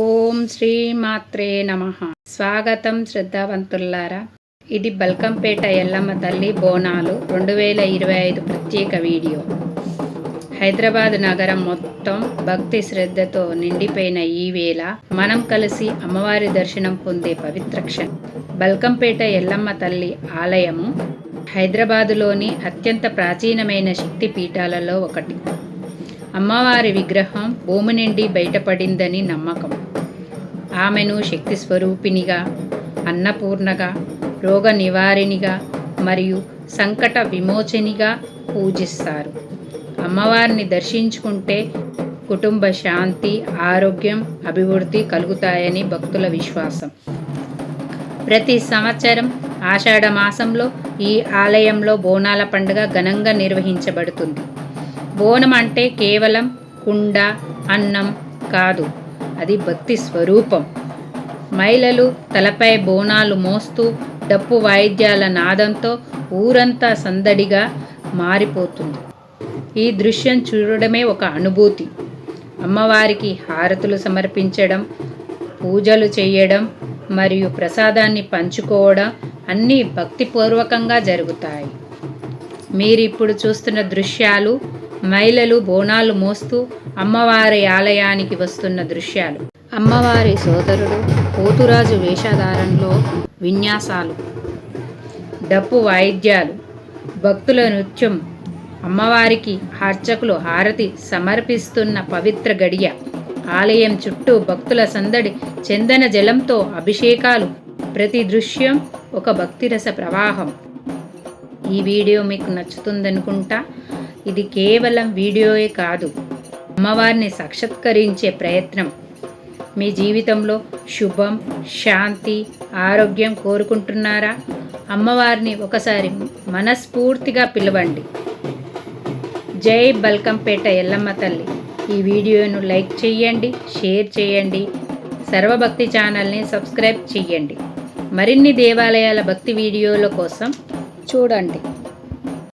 ఓం శ్రీమాత్రే నమ. స్వాగతం శ్రద్ధావంతుల్లారా ఇది బల్కంపేట ఎల్లమ్మ తల్లి బోనాలు రెండు వేల ఇరవై ఐదు ప్రత్యేక వీడియో. హైదరాబాద్ నగరం మొత్తం భక్తి శ్రద్ధతో నిండిపోయిన ఈ వేళ మనం కలిసి అమ్మవారి దర్శనం పొందే పవిత్ర క్షణం. బల్కంపేట ఎల్లమ్మ తల్లి ఆలయము హైదరాబాదులోని అత్యంత ప్రాచీనమైన శక్తి పీఠాలలో ఒకటి. అమ్మవారి విగ్రహం భూమి నుండి బయటపడిందని నమ్మకం. ఆమెను శక్తి స్వరూపినిగా అన్నపూర్ణగా రోగ నివారిణిగా మరియు సంకట విమోచనిగా పూజిస్తారు. అమ్మవారిని దర్శించుకుంటే కుటుంబ శాంతి ఆరోగ్యం అభివృద్ధి కలుగుతాయని భక్తుల విశ్వాసం. ప్రతి సంవత్సరం ఆషాఢ మాసంలో ఈ ఆలయంలో బోనాల పండుగ ఘనంగా నిర్వహించబడుతుంది. బోనం అంటే కేవలం కుండ అన్నం కాదు. అది భక్తి స్వరూపం. మహిళలు తలపై బోనాలు మోస్తూ డప్పు వాయిద్యాల నాదంతో ఊరంతా సందడిగా మారిపోతుంది. ఈ దృశ్యం చూడడమే ఒక అనుభూతి. అమ్మవారికి హారతులు సమర్పించడం పూజలు చేయడం మరియు ప్రసాదాన్ని పంచుకోవడం అన్నీ భక్తిపూర్వకంగా జరుగుతాయి. మీరు ఇప్పుడు చూస్తున్న దృశ్యాలు మహిళలు బోనాలు మోస్తూ అమ్మవారి ఆలయానికి వస్తున్న దృశ్యాలు. అమ్మవారి సోదరుడు పోతురాజు వేషధారంలో విన్యాసాలు డప్పు వాయిద్యాలు భక్తుల నృత్యం అమ్మవారికి అర్చకులు హారతి సమర్పిస్తున్న పవిత్ర గడియ ఆలయం చుట్టూ భక్తుల సందడి చందన జలంతో అభిషేకాలు ప్రతి దృశ్యం ఒక భక్తిరస ప్రవాహం. ఈ వీడియో మీకు నచ్చుతుందనుకుంటా ఇది కేవలం వీడియోయే కాదు అమ్మవారిని సాక్షాత్కరించే ప్రయత్నం. మీ జీవితంలో శుభం శాంతి ఆరోగ్యం కోరుకుంటున్నారా? అమ్మవారిని ఒకసారి మనస్ఫూర్తిగా పిలవండి. జై బల్కంపేట ఎల్లమ్మ తల్లి. ఈ వీడియోను లైక్ చేయండి షేర్ చేయండి సర్వభక్తి ఛానల్ని సబ్స్క్రైబ్ చేయండి. మరిన్ని దేవాలయాల భక్తి వీడియోల కోసం చూడండి.